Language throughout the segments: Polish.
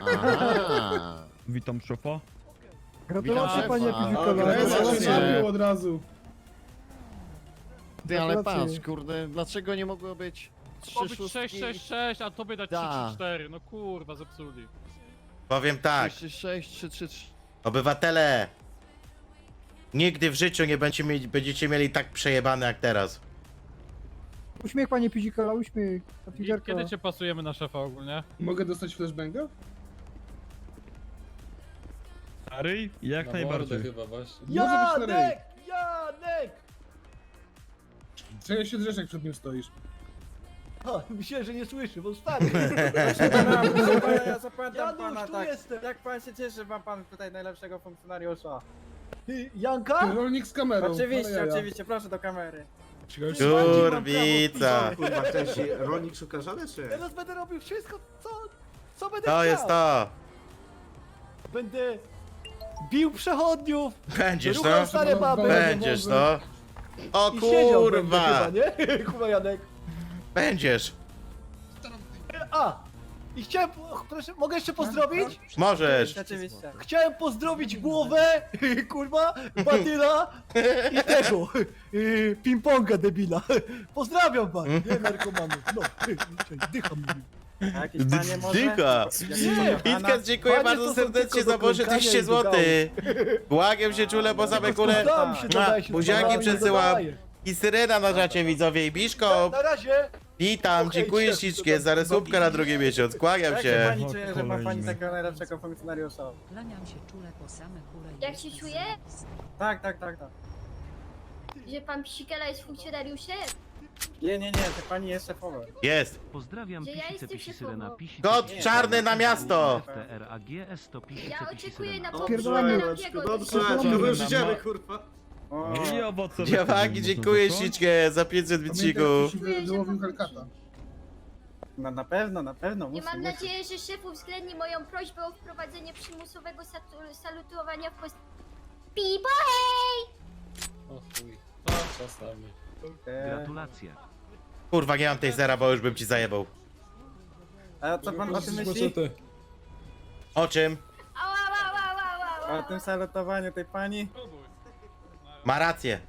Aha. Witam szefa. Gratulacje Witam panie szefa. Gratulacje. od razu. Ty, ale patrz, kurde, dlaczego nie mogło być trzy Ma być szóstki? 666, a tobie dać Da. 334. No kurwa, zepsuli. Powiem tak, 3, 6, 3, 3, 3. obywatele, nigdy w życiu nie będziecie mieli, będziecie mieli tak przejebane jak teraz. Uśmiech panie Piwikola, uśmiech. Na I figurka. kiedy cię pasujemy na szefa ogólnie? Mogę dostać flashbanga? Stary? Jak najbardziej. chyba właśnie. Może być na ryj. Janek! Czego się drzesz, jak przed nim stoisz? O, myślałem, że nie słyszy, bo stary. Ja zapamiętam Janusz, pana tu tak. jestem. Jak pan się cieszy, ma pan tutaj najlepszego funkcjonariusza. Ty, Janka? rolnik z kamerą. Oczywiście, ale oczywiście, proszę do kamery. Kurwica, Kurwa, też rolnik szuka żony, czy? Teraz będę robił wszystko, co, co będę to chciał. jest to. Będę bił przechodniów, Będziesz ruchał no, stare baby. będziesz no. O I siedział będę kurwa, chyba, nie? Kurwa Janek. będziesz, A! I chciałem, och, proszę, mogę jeszcze pozdrowić? możesz. Chciałem pozdrowić głowę, kurwa, badyla i tego, y, ping-ponga debila. Pozdrawiam pan, nie narkomany. No, dycham. Panie może? Dycha. Nie, dziękuję Panie, bardzo są serdecznie tylko za Boże klękania 200 i do zł. Błagiem się czule, bo same kule. Tam się Mua, dodaje się Buziaki przesyłam. dodaje. I syrena na czacie widzowie i Biszko. na razie. Witam, dziękuję ślicznie za resubkę na drugi miesiąc. Kłaniam Jak się się. pani czuje, że ma pani takiego najlepszego funkcjonariusza? Kłaniam się czule po same kule. i Jak się czuje? zajebisty. Tak, tak, tak, tak. Że pan Psikela jest funkcjonariuszem? Nie, nie, nie, to pani jest szefowa. Jest. Pozdrawiam Że ja Pisice jestem Pisi szefową. Syrena Pisi Pisi czarny Syrena, na miasto. FTRAGS to Pisice Ja Pisi oczekuję Syrena. na. Dobrze, Dobrze. to już idziemy, kurwa. O, I owoce. Dziewaki, dziękuję ślicznie za 500 bicików. Wyłowił Helkata. no na pewno, na pewno, I musi, mam musi. nadzieję, że szef uwzględni moją prośbę o wprowadzenie przymusowego satu- salutowania w post... Pipo, hej! O chuj. A, czasami. Eee, Gratulacje. Kurwa, nie mam tej zera, bo już bym ci zajebał. a co pan o tym myśli? O czym? Ała, ała, ała, ała, O ała. tym salutowaniu tej pani? Ma rację.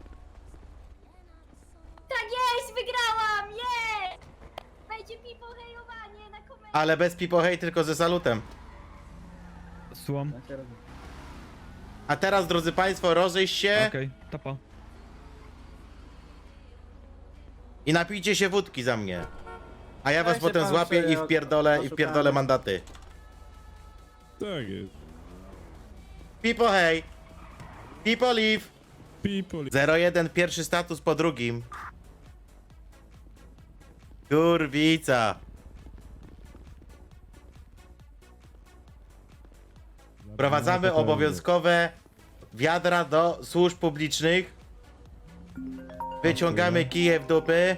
Tak jest, wygrałam, jest! Będzie pipo hejowanie na komendzie. Ale bez pipo hej, tylko ze salutem. Rozumiem. A teraz, drodzy Państwo, rozejść się Okej, tapa. i napijcie się wódki za mnie. A ja was się potem pan złapię i przejął, wpierdolę, i oszukany. wpierdolę mandaty. Tak jest. Pipo hej. Pipo leave. People. 01, pierwszy status po drugim. Kurwica. Wprowadzamy obowiązkowe wiadra do służb publicznych. Wyciągamy kije w dupy.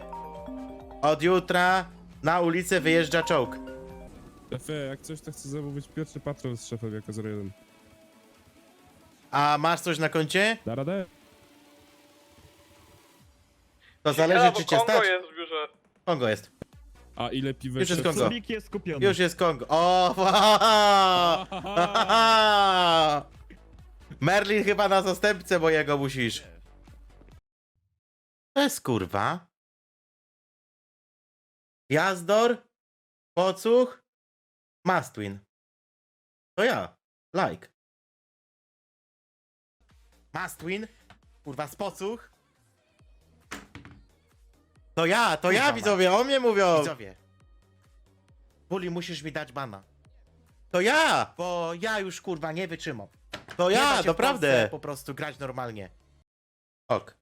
Od jutra na ulicę wyjeżdża czołg. Szefie, jak coś, to chcę zamówić pierwszy patrol z szefem jako 01. A masz coś na koncie? Da radę? To zależy czy cię stać. jest w biurze. Kongo jest. A ile piwek Już jest Kongo. Subik jest skupiony. Już jest Kongo. O! Merlin chyba na zastępcę mojego musisz. To jest kurwa. Jazdor, Pocuch, Mastwin. To ja. Like. Mastwin, kurwa Spocuch. To ja, to ja widzowie, o mnie mówią. Widzowie. Puli, musisz mi dać bana. To ja, bo ja już kurwa nie wytrzymam. To ja, naprawdę. Po prostu grać normalnie. Ok.